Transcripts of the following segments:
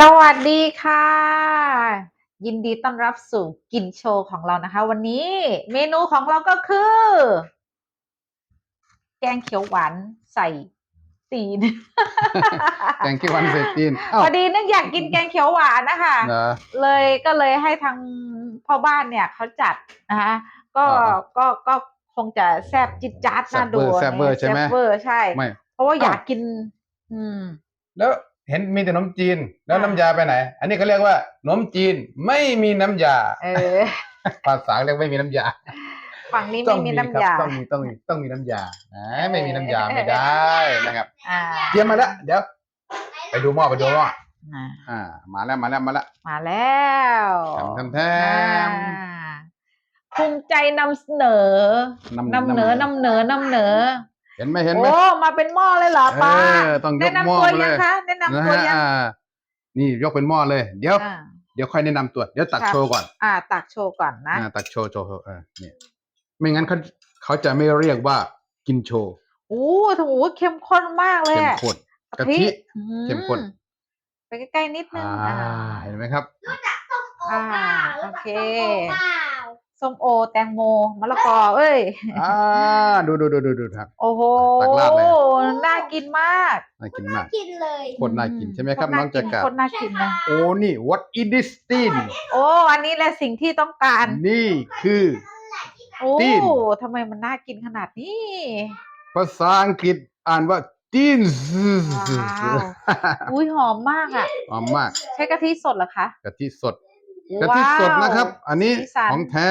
สวัสดีค่ะ ยินดีต้อนรับสู่กินโชว์ของเรานะคะ วันนี้เมนูของเราก็คือ แกงเขียวหวานใส่ตีน แกงเขียวหวานใส่ตีนอ้าวพอดีนึกอยากกินแกงเขียวหวานนะคะเหรอเลยก็เลยให้ทางพ่อบ้านเนี่ยเขาจัดนะคะก็อ๋อก็ก็คงจะแซบจิตจัดน่าดูแซ่บเวอร์แซ่บเวอร์ใช่ไหมแซ่บเวอร์ใช่ไม่เพราะว่าอยากอ้าวกิน อืม แล้ว เห็นมีแต่ขนมจีนแล้วอ่าน้ำยาไปไหน อันนี้เขาเรียกว่าขนมจีนไม่มีน้ำยาเออภาษาเรียกไม่มีน้ำยาฝั่งนี้ต้ไม่องมีคน้ำรับยาต้องมีต้องมีต้องมีน้ำยานะไม่มีน้ำยาเออไม่ได้นะครับอ่าเตรียมมาแล้วเดี๋ยว ไปดูหม้อไปดูหม้ออ่าอ่ามาแล้วมาแล้วมาแล้วมาแล้วทำทำแทอ่ามภูมิใจนำเสนอนำนำเหนอนำเหนอนำเหนอ เห็นไหมเห็นไหมโอ้มาเป็นหม้อเลยเหรอป้าเออต้องยกแนะนำหม้อตัวมาเลยังยคะแนะนำนะตัวฮะยัง อ่านี่ยกเป็นหม้อเลย เดี๋ยว อ่า เดี๋ยวค่อยแนะนำตัว เดี๋ยวตักครับโชว์ก่อนอ่า ตักโชว์ก่อนนะ อ่าตักโชว์โชว์เออเนี่ยไม่งั้นเขาเขาจะไม่เรียกว่ากินโชว์โอ้โหเข้มข้นมากเลยเข้มอะข้น กะกะทิทิอืเข้มข้น ไปใกล้ๆนิดนึงอ่าอ่าเห็นไหมครับ อ่าโอเค ส้มโอ แตงโมมะละกอเอ้ยอ่าดูดูดูดูดูครับ โอ้โหตักราดเลย น่ากินมากน่ากินมากกินเลยโคตรน่ากินใช่ไหมครับโตน้องจักราโคตรน่ากินนะโอ้นี่ what is this tin โอ้อันนี้แหละสิ่งที่ต้องการ นี่คือโอ้ตีนทำไมมันน่ากินขนาดนี้ ภาษาอังกฤษอ่านว่า tin ว้าวอุ้ยหอมมากอะหอมมาก ใช้กะทิสดเหรอคะกะทิสด กะทิสดนะครับ อันนี้สีสัน ของแท้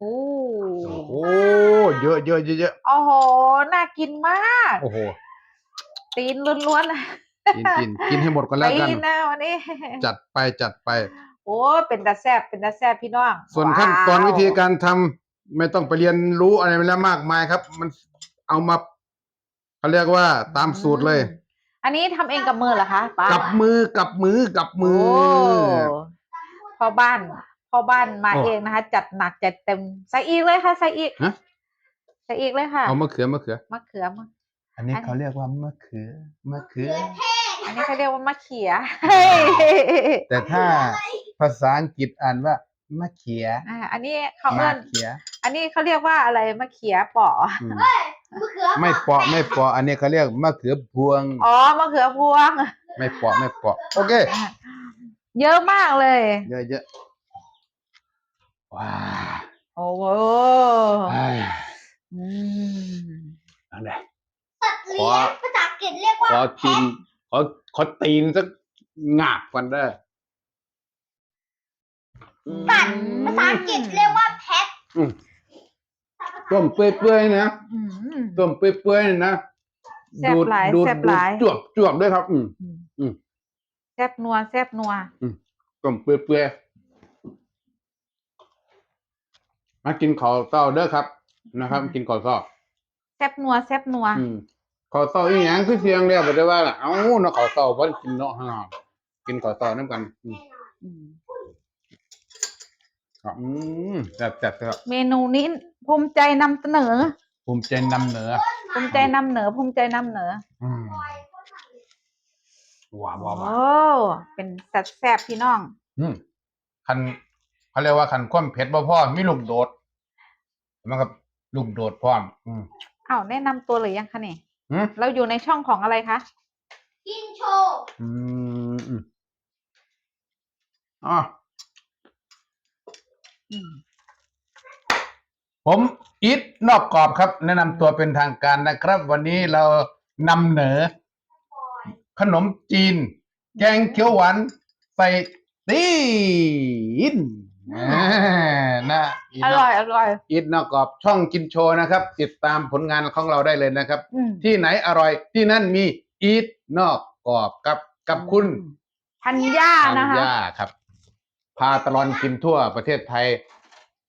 โอ้โอ้เยอะเยอะเยอะเยอะโอ้โห น่ากินมาก โอ้โหตีนล้วนๆเลยกินกินกินให้หมดก่อนแล้วกัน ตีนนะวันนี้ จัดไปจัดไป โอ้เป็นตาแซบเป็นตาแซบพี่น้องส่วนขั้นตอนว้วิธีการทำไม่ต้องไปเรียนรู้อะไรมาแล้วมากมายครับ มันเอามาเขาเรียกว่าตามสูตรเลย อืม อันนี้ทำเองกับมือเหรอคะป้ากับมือกับมือกับมือ โพ่อบ้านพ่อบ้านมาโอ้ เองนะคะ จัดหนักจัดเต็มใส่อีกเลยค่ะใส่อีกฮะใส่อีกเลยค่ะเอามะเขือมะเขือ มะเขือมะ อันนี้อันเขาเรียกว่ามะเขือมะเขือ อันนี้เขาเรียกว่ามะเขียแต่ถ้าภาษาอังกฤษอ่านว่ามะเขืออ่าอันนี้เขามะเอิ้นเขืออันนี้เขาเรียกว่าอะไรมะเขียเปาะอืม มะเขือไม่เปาะไม่เปาะอันนี้เขาเรียกมะเขือพวง อ๋อมะเขือพวง ไม่เปาะไม่เปาะโอเคเยอะมากเลย เยอะเยอะว้าโอ้โหไอ้อืมอันไหนสัตว์เลี้ยงภาษาอังกฤษเรียกว่าขอกินขอขอตีนสักงาบกันเด้ออืมสัตว์ภาษาอังกฤษเรียกว่าแพทอืม ต้มเปื่อยๆนะอืม ต้มเปื่อยๆนะแซ่บหลายดูดแซ่บดูหดลายจวบจวบด้วยครับ อืม อืม แซบนัวแซบนัวต้มเปื่อยๆมากินข้าวเต้าเด้อครับ นะครับ กินข้าวเต้า แซบนัวแซบนัวอืมข้าวเต้าอีหยังคือเสียงเรียกบ่ได้ว่าล่ะเอ้าเนาะข้าวเต้าบ่ได้กินเนาะฮะกินข้าวเต้านํกันอืมอืมครับอืมแซ่บแซ่บแซ่บเมนูนี้ ภูมิใจนำเสนอ ภูมิใจนำเหนือภูมิใจนำเหนอ ภูมิใจนำเหนออืมว้าวว้าวว้าวโอ้เป็นแซบแซบพี่น้อง อืมคันเขาเรียกว่าคันความเผ็ดบ่พอมีลูกโดดเห็นไหมครับลูกโดดพร้อม อืมอ้าวแนะนำตัวหรือยังคะเนี่ยอืมเราอยู่ในช่องของอะไรคะ กินโชว์อืมอืมอ๋ออืม ผมอิทนอกกรอบครับ แนะนำตัวเป็นทางการนะครับ วันนี้เรานำเหนอ ขนมจีน แกงเขียวหวานใส่ตีนอ่านะอิทอนร่อย อร่อย อิทนอกกรอบช่องกินโชว์นะครับ ติดตามผลงานของเราได้เลยนะครับ อืมที่ไหนอร่อยที่นั่นมีอีทนอกกรอบกับกับคุณธัญญาธัญนะคะ ญาครับ พาตลอนกินทั่วประเทศไทย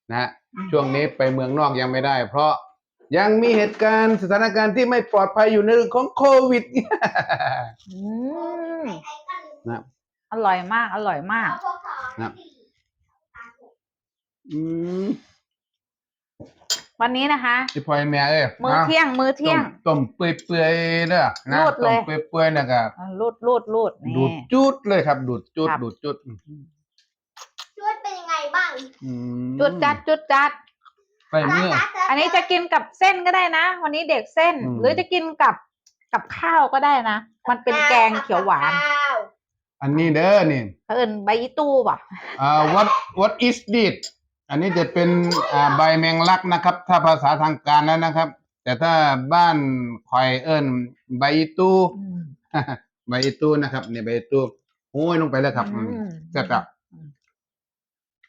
นะฮะอืมช่วงนี้ไปเมืองนอกยังไม่ได้ เพราะยังมีเหตุการณ์สถานการณ์ที่ไม่ปลอดภัยอยู่ในเรื่องของโควิดอืมนะอร่อยมาก อร่อยมากนะอืมบวันนี้นะคะที่พ่อแม่เอ้ยมื้อนะเที่ยง มื้อเที่ยงต้มต้มเปื่อยๆเด้อนะรูดเลต้มยเปื่อยๆเนี่ยก็อะรูดรูดรูดดูนี่ดจุดเลยครับ ดูดจุดครับดูดจุด ช่วยเป็นยังไงบ้าง อืมจุดจัดจุดจัดใส่มืออันนี้จะกินกับเส้นก็ได้นะ วันนี้เด็กเส้น อืม หรือจะกินกับกับข้าวก็ได้นะ มันเป็นแกงเขียวหวานข้วอันนี้เด้อนี่เอิญใบอีตู้ป่ะ อ่า what what is this อันนี้จะเป็นอ่าใบแมงลักนะครับ ถ้าภาษาทางการแล้วนะครับ แต่ถ้าบ้านคอยเอิ้นใบอีตู้อืมใบอีตู้นะครับเนี่ยใบอีตู้โอ้ยลงไปเลยครับอืม อืม แซ่บจับ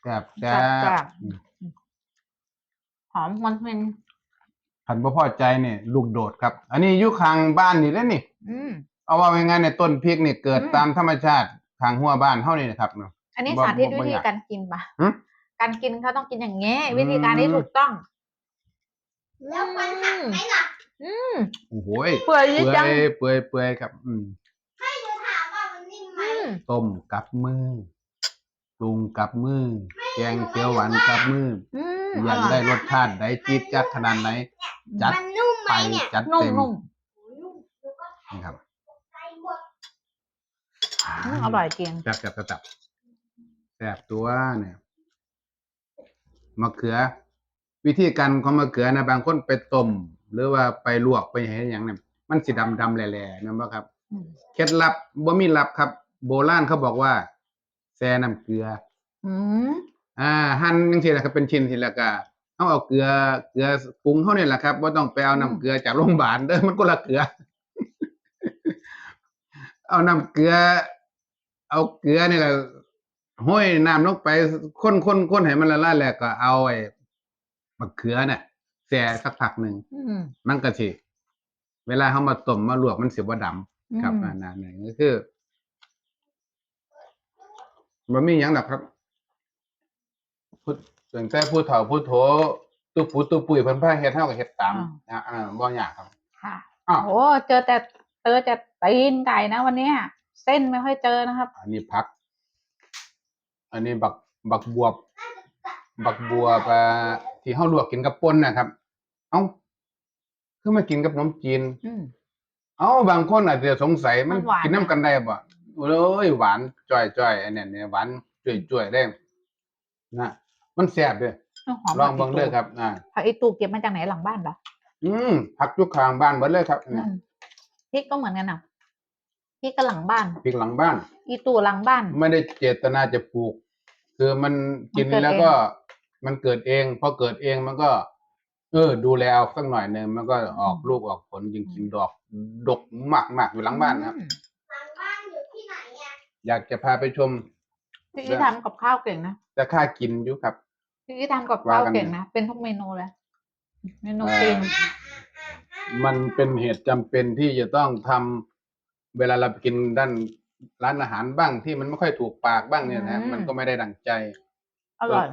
แซ่บแซ่แซ่บบอืมหอมมันเป็นขันบ่พอใจเนี่ยลูกโดดครับ อันนี้อยู่ข้างบ้านนี่แหล้วนี่ อืม เอาว่าไงในยต้นพริกนี่เกิดอืม ตามธรรมชาติทางหัวบ้านเฮานี่นะครับเนาะ อันนี้บ่สาธิตบ่วิธีอยากการกินป่ะหึ การกินเขาต้องกินอย่างเงี้ยอืมวิธีการที่ถูกต้อง แล้วมันหักไหมล่ะอืมโอ้โหยเปื่อยเปื่จัองยเปื่อยเปื่อยครับ อืมให้ดูถามว่ามันนิ่มไหม อืมต้มกับมือ ปรุงกับมือ แกงเขียวหวานกับมืออืมอยากร่ได้รสชาติใดจี๊ดจัดขนาดไหน จัดมันนุ่มไหมไปเนี่ยจัดนุ่มเต็มนุ่มนุ่มแล้วก็แข็งนี่ครับใจหมดอืมอร่อยจริงแซ่บแซ่บแซ่บแซ่บแซ่บตัวเนี่ยมะเขือ วิธีการของมะเขือนะบางคนไปต้มหรือว่าไปลวกไปเห็นอย่างเนี่ยมันสิดำดำๆแหล่ๆนั่นบ่ครับอืมเคล็ดลับบ่มีลับครับ โบราณเขาบอกว่า แซ่น้ำเกลือ อืมอ่าหั่นจังซี่แหละครับเป็นชิ้นทีละก็เอาเอาเกลือเกลือปรุงเฮานี่แหละครับบ่ต้องไปเอาน้ำเกลือจากโรงพยาบาลเด้อมันคนละเกลือ เอาน้ำเกลือ เอาเกลือนี่แหละห้อยน้ำลงไปคนคนคนให้มันละลายแล้วก็เอาไอ้มะเขือเนี่ยแช่สักพักหนึ่งอืมมันก็สิเวลาเฮามาต้มมาลวกมันสิบ่ดำครับอืมอันนั้นนี่ก็คือ มันมีอย่างหรอกครับพูดตั้งแต่ผู้เฒ่าผู้โถตุปูตุปุยเพิ่นพาเฮ็ดเฮาก็เฮ็ดตามนะอ่าบ่ยากครับ ค่ะอ้าวโอ้เจอแต่เจอแต่ตีนไก่นะวันเนี้ยเส้นไม่ค่อยเจอนะครับ อันนี้ผัก อันนี้บักบักบวบ บักบัวปลาที่เฮาลวกกินกับป่นนะครับ เอ้าคือมากินกับขนมจีนอืมเอ้าบางคนอาจจะสงสัยมันมันหวานกินน้ำกันได้บ่ โอ้ยหวานจ่อยๆอันเนี้ยเนี่ยหวานจ่วยๆได้นะมันแซ่บเด้อหอมลองเบิ่งเด้อครับ อ่าผักอีตูเก็บมาจากไหนหลังบ้านเหรออืมผักอยู่ข้างบ้านเบิดเลยครับอืเนี่ยมพริกก็เหมือนกันนะพริกก็หลังบ้านพริกหลังบ้าน อีตูหลังบ้าน ไม่ได้เจตนาจะปลูก คือมันกินมันเกิดแล้วเองก็มันเกิดเองพอเกิดเองมันก็ เออ ดูแลเอาสักหน่อยหนึงมันก็ออกลูกออกผลจริงๆดอก ดกมากมากๆอยู่หลังบ้านนะครับอืมหลังบ้านอยู่ที่ไหน อะอยากจะพาไปชม พี่อีทำกับข้าวเก่งนะแต่ค่ากินอยู่ครับ พี่อีทำกับข้าวว่ากันเก่งนะ เป็นทุกเมนูเลย เมนูจีนมันเป็นเหตุจำเป็นที่จะต้องทำเวลาเราไปกินด้านร้านอาหารบ้างที่มันไม่ค่อยถูกปากบ้างเนี่ยนะอืมมันก็ไม่ได้ดั่งใจอร่อย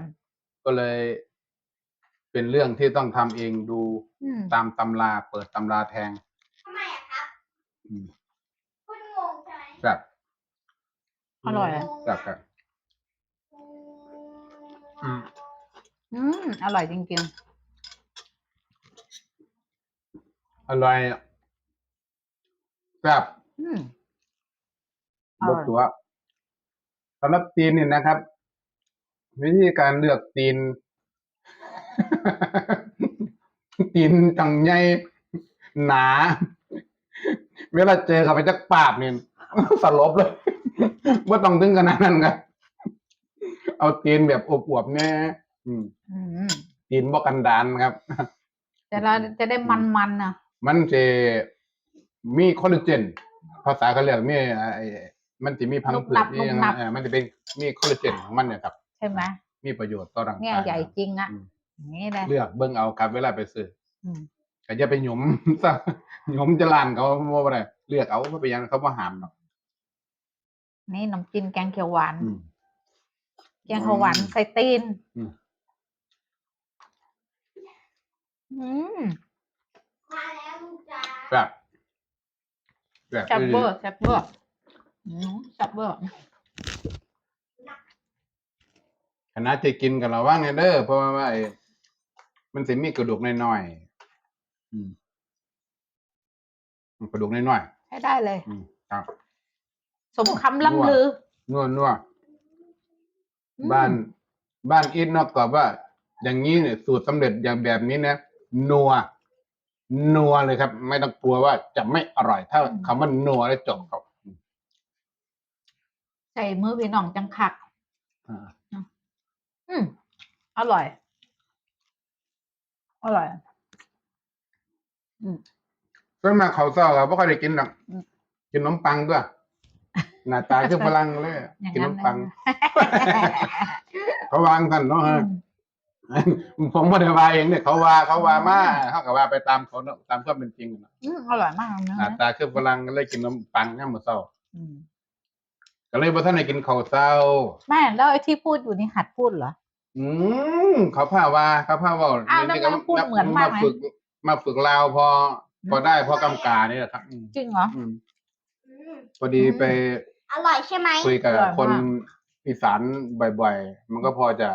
ก็เลย เป็นเรื่องที่ต้องทำเองดูอืมตามตำราเปิดตำราแทง ทำไมอะครับ อืม คุณงงใช่ไหม ครับ อร่อยอะครับครับอืมอืมอร่อยจริงอร่อยครับๆอืมอบร่อยทตัวสำหรับตีนเนี่ยนะครับ วิธีการเลือกตีน ตีนจังใหญ่หนา เวลาเจอกับไปจักปาบเนี่ย สลบเลย ว่าต้องถึงขนาดนั้นครับเอาตีนแบบอวบๆแน่อืมอืมตีนบกันดานครับ แต่เราจะได้มันๆนะมันจะมีคอลลาเจน ภาษาเขาเรียกมีไอ้มันจะมีพังผืดนี่ยังไงเออมันจะเป็นมีคอลลาเจนของมันเนี่ยครับ ใช่ไหมมีประโยชน์ต่อร่างกาย เนี่ยใหญ่จริงอะอืม อย่างนี่เลยเลือกเบิ่งเอาครับเวลาไปซื้ออืมก็จะไปหยุม ซะหยุมจะลานเขาว่าอะไรเลือกเอาเพราะไปนหยังเขาบ่ห้ามหรอก นี่ขนมจีนแกงเขียวหวาน อืม แกงเขียวหวานใส่ตีน อืม อืมมาแล้วลูกจ้าแบบแบบแซ่บเบอร์แซ่บเบอร์อืมแซ่บเบอร์คณะจะกินกันระวังไงเด้อเพราะว่าไอ้มันสิมีกระดูกน้อยๆอืมกระดูกน้อยให้ได้เลย ๆอืมครับ สมคำล่ำลือ นัวนัวอืม บ้าน บ้านอินนอกกรอบว่า อย่างนี้เนี่ยสูตรสำเร็จอย่างแบบนี้นะนัวนัวเลยครับ ไม่ต้องกลัวว่าจะไม่อร่อย ถ้าคำว่านัวแล้วจบครับใส่มือพี่น้องจังคัก อ่าอืม อร่อย อร่อยอืมส่วนมากเขาวเศร้าครับเพราะเขาได้กินหรอกอืม กินขนมปังด้วย หน้าตาคือพลังเลยอย่างกินขนั้นนมเลยปังเขาวางกันเนาะอืฮะมผมไม่ได้ว่าเองเนี่ยเขาว่าเขาว่ามาเขาก็ว่าไปตามเขาเนอะตามความเป็นจริงเนอะอืมอร่อยมากเลยหน้านะตาคือพลังก็เลยกินขนมปังย่ามมื้อเช้าอืมก็เลยบ่ทันได้กินข้าวเช้าแม่แล้วไอ้ที่พูดอยู่นี่หัดพูดเหรออืมเขาพาว่าเขาพาว่าอ้าวแล้วมันพูดเหมือนมากไหมฝึกมาฝึกลาวพอ พอได้พอกำกานี่แหละครับอืมจริงเหรออืมอืมพอดีไป อร่อยใช่ไหมคุยกับอร่อยมากคนอีสานบ่อยๆ มันก็พอจะ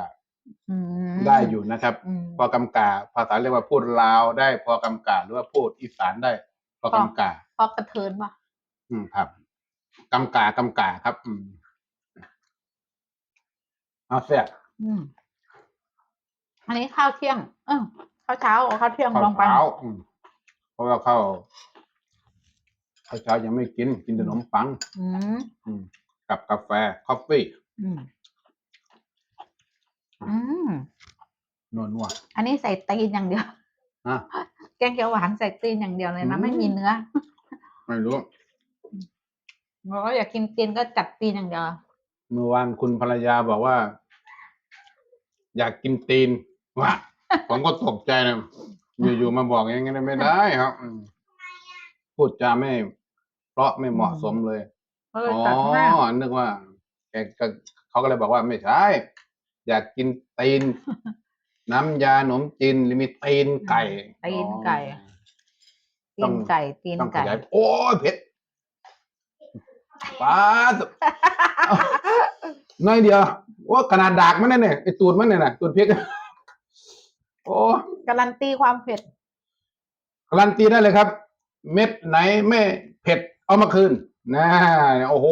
อืม ได้อยู่นะครับ อืม พอกำกาภาษาเรียกว่าพูดลาวได้พอกำกาหรือว่าพูดอีสานได้ พอกำกาพอกระเทินป่ะอืมครับกำกากำกาครับ อืมเอาเสีย อืม อันนี้ข้าวเที่ยง เออข้าวเช้าเอาข้าวเที่ยงข้าวลงไป เช้าอืมเพราะว่าข้าว ข้าวเช้ายังไม่กินกินแต่ขนมปัง อืมอืมกับกาแฟคอฟฟี่อืมอืมนัวนัว อันนี้ใส่ตีนอย่างเดียวๆอะแกงเขียวหวานใส่ตีนอย่างเดียวเลยนะ อืม ไม่มีเนื้อไม่รู้เราก็อยากกินตีนก็จัดตีนอย่างเดียวเมื่อวานคุณภรรยาบอกว่า อยากกินตีนว่าผมก็ตกใจนะอยู่ๆมาบอกอย่างนี้นไม่ได้ครับอืมพูดจาไม่ เพราะไม่เหมาะสมเลย ก็เลยอ๋อจัดให้นึกว่า แกก็ เขาก็เลยบอกว่า ไม่ใช่ อยากกินตีน น้ำยาขนมจีน หรือมีตีนไก่ ตีนไก่อ๋อตีนไก่ ตีนต้องขไก่ ยาย โอ้ยเผ็ดป้าด น้อยเดียวว่าขนาดดากมันเนี่ยเนี่ย ไอตูดมันเนี่ยนะตูดพริก โอ้ การันตีความเผ็ด การันตีได้เลยครับ เม็ดไหนไม่เผ็ด เอามาคืนนะโอ้โห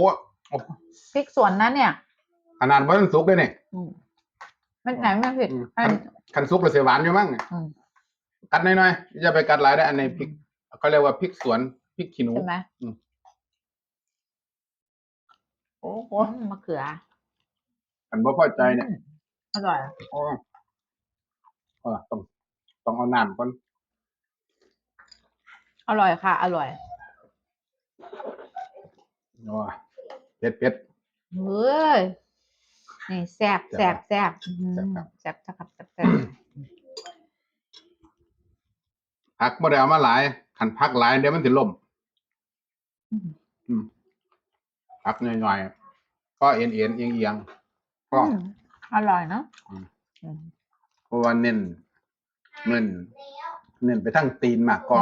พริกสวนนั้นเนี่ยขนาดวันสุกเลยเนี่ยอืมไม่ไหนไม่เผ็ดอืมอันคันซุกเลยเสียหวานอยู่มั้งอืมกัดน้อยๆอย่าไปกัดหลายได้อันในพริกเขาเรียกว่าพริกสวนพริกขี้หนูใช่ไหมโอ้โหอืมมะเขืออันบ่พอใจเนี่ยอืมอร่อยโอ้เออต้องต้องเอาน้ำก่อนอร่อยค่ะ อร่อย โอ้ยเผ็ดเผ็ด เฮ้ยนี่แซ่บแซ่บแซ่บอืมแซ่บครับ แซ่บแซ่บครับแซ่บแซ่บผักบ่ได้เอามาหลายขันผักหลายเดี๋ยวมันสิล่มอืมอืมผักหน่อยๆก็เอ็นเอ็นๆเอียงเอียงๆก็ อืมอร่อยเนาะอืม อืม เพราะว่าเน้นเน้นแล้วเน้นไปทั้งตีนมากก็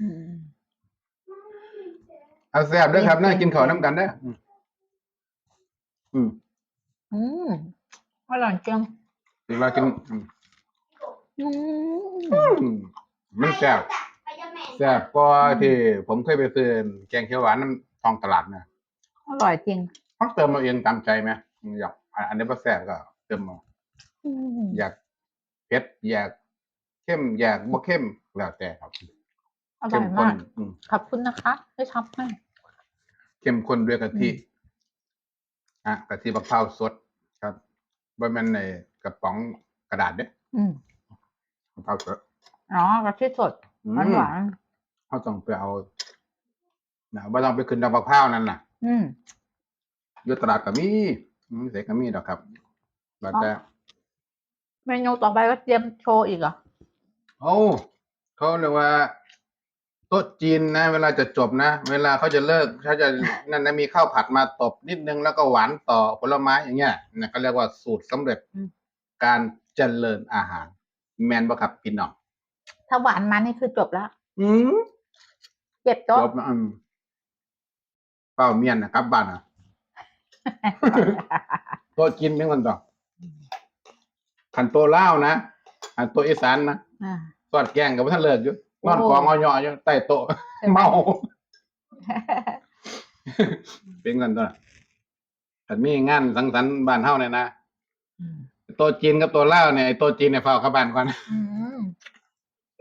อืม เอาแซ่บเด้วยครับตีนน่ากินข้าวตีนน้ำกันเด้ออืมอืมอืมอร่อยจังถึงเรากินอืมอืมอืมมันแซ่บไปจะแม่แซ่บก็ที่ผมเคยไปซื้อแกงเขียวหวานน้ำทองตลาดนะอร่อยจริง ต้องเติมเอาเองตามใจไหมอืมอยากอันอันนี้พอแซ่บก็เติมเอาอืมอยากเผ็ดอยากเข้มอยากบ่เข้มแล้วแต่ครับอร่เข้อยมข้มานกอืม ขอบคุณนะคะที่ทำให้ เข้มข้นด้วยกะทิอืมอะกะทิมะพร้าวสดครับบ่แม่นในกระป๋องกระดาษเด้อืมมะพร้าวสดอ๋อกะทิสดอืหวานมหวานเขาต้องไปเอานะบ่ต้องไปขึ้นดอกมะพร้าวนั่นน่ะๆอืมอยู่ตลาดก็มีอืมเสก็มีดอกครับแล้วแต่เมนูต่อไปก็เตรียมโชว์อีกเหรอโอ้เขาเรียกว่า โต๊ะจีนนะ เวลาจะจบนะ เวลาเขาจะเลิกเขาจะนั่นนะมีข้าวผัดมาตบนิดนึงแล้วก็หวานต่อผลไม้อย่างเงี้ยนะเขาเรียกว่าสูตรสำเร็จอืมการเจริญอาหาร แมนบ่ครับพี่น้องถ้าหวานมานี่คือจบแล้วอืมเก็บจโต๊ะ บนะอืมเป้าเมียนนะครับบ้านอะโต๊ะจีนเป็นคนต่อขันโตเล่าวนะอันตัวอีสานนะอ่า สอดแกงกับท่านเลิกอยู่ นอนโอ้กองเอาหย่ออยู่ใต้โต๊ะใช่ไหมเมา เป็นกันตัวถ้ามีงานสังสรรค์บ้านเฮาเนี่ยนะอืมตัวจีนกับตัวลาวเนี่ยไอ้ตัวจีนเนี่ยเฝ้าเข้าบ้านก่อนอืม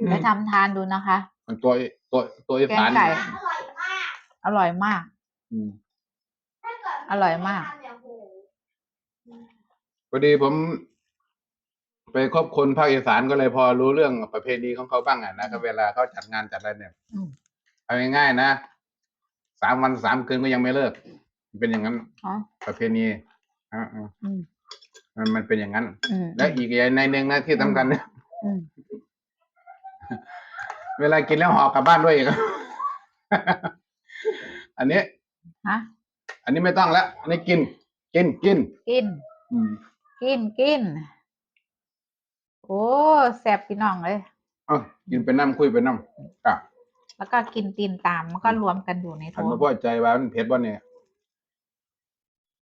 ไปทำทานดูนะคะ มันตัวตัวตัวอีสานแกงไก่อร่อยมาก อร่อยมากอืมถ้าเกิดอร่อยมากทำเนี่ยโหพอดีผม ไปคบคนภาคอีสานก็เลยพอรู้เรื่องประเพณีของเขาบ้างอะนะครับเวลาเขาจัดงานจัดอะไรเนี่ยอืม เอาง่ายๆนะสามวันสามคืนก็ยังไม่เลิกมันเป็นอย่างนั้นอ๋อ ประเพณีอ่าอืม ๆมันมันเป็นอย่างนั้น อืม และอีกอย่างในหนึ่งนะที่สำคัญเนี่ยอืม เวลากินแล้วห่อกลับบ้านด้วยอีก อันนี้ ฮะ อันนี้ไม่ต้องแล้วอันนี้กิน กินกินกิน อืมกินกินโอ้แซ่บพี่น้องเลยเอากินไปน้ำคุยไปน้ำอะแล้วก็กินตีนตามมันก็รวมกันอยู่ในอันท้องมาพ่อใจว่ามันเผ็ดบ่เนี่ย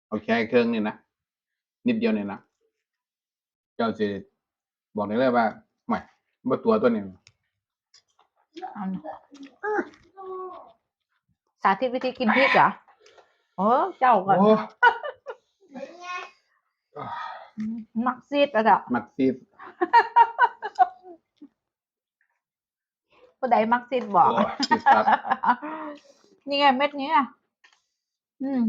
เอาแค่เครื่องนี่นะนิดเดียวเนี่ยนะเจ้าสิบอกได้เลยว่าไม่ว่าตัวตัวนี้เอาสาธิตวิธีกินพริกเหรอโอ้เจ้าก่อนโอ้เป็นไงมักซีดแล้วจ้ะ มักซีด ผู้ใดมักซีดบอกโอ้ซีดครับนี่ไงเม็ดนี้อะอืม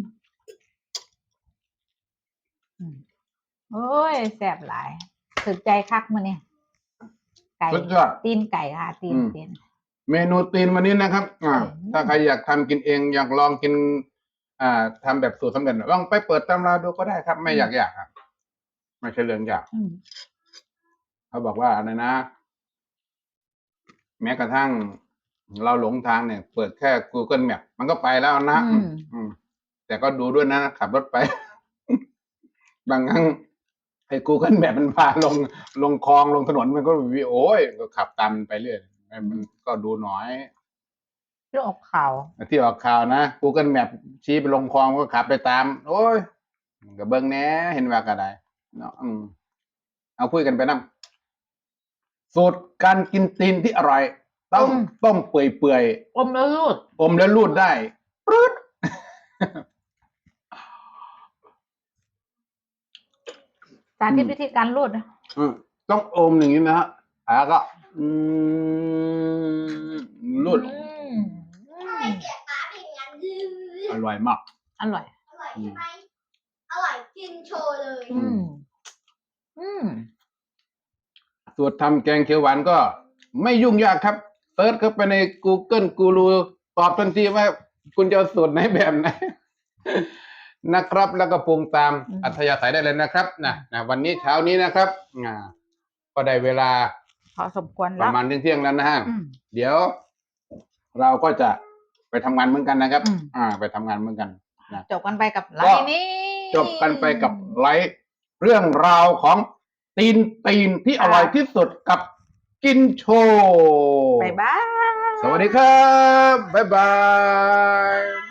อืมโอ้ยแซ่บหลายถึกใจคักมาเนี่ยไก่สุดยอด ตีนไก่ค่ะตีนอืม ตีน เมนูตีนวันนี้นะครับอ่าอืม ถ้าใครอยากทำกินเองอยากลองกิน อ่าทำแบบสูตรสำเร็จลองไปเปิดตำราดูก็ได้ครับ ไม่อยากอยากครับไม่ใช่เรื่องยากอืมเขาบอกว่าอะไรนะ แม้กระทั่งเราหลงทางเนี่ย เปิดแค่ Google Map มันก็ไปแล้วนะอืม อืมแต่ก็ดูด้วยนะขับรถไป บางครั้งไอ้ Google Map มันพาลงลงคลองลงถนนมันก็วิโอ้ยก็ขับตามมันไปเรื่อยมันก็ดูหน่อย เรื่องอกข่าว ที่ออกข่าวนะ Google Map ชี้ไปลงคลองก็ขับไปตาม โอ้ยก็เบิ่งแหน่เห็นว่าก็ได้เนาะอืมเอาคุยกันไปนํ สูตรการกินตีนที่อร่อย ต้องต้มเปื่อยอมแล้วรูดๆอมแล้วรูดได้ปรึ๊ดสาธิตอืมวิธีการรูดนะอืมต้องอมอย่างนี้นะฮะแล้วก็อืมรูดอืมอืทำไมมเสียตาเป็นอย่างนั้นดื้ออร่อยมากอร่อยอร่อยใช่ไหมอร่อยกินโชว์เลย อืม อืม สูตรทำแกงเขียวหวานก็ไม่ยุ่งยากครับเซิร์ชเข้าไปใน Google กูรูตอบทันทีว่าคุณจะเอาสูตรไหนแบบไหนนะครับ แล้วก็ปรุงตามอืมอัธยาศัยได้เลยนะครับนะนะวันนี้เช้านี้นะครับอ่าก็ได้เวลาพอสมควรปแล้ระวมาณเที่ยงๆแล้วนะฮะอืมเดี๋ยว เราก็จะไปทำงานเหมือนกันนะครับ อืม อ่า ไปทำงานเหมือนกัน จบกันไปกับไลก็น์นี้ จบกันไปกับไลฟ์เรื่องราวของ ตีนตีนที่อร่อยที่สุดกับกินโชว์ บ๊ายบาย สวัสดีครับ บ๊ายบาย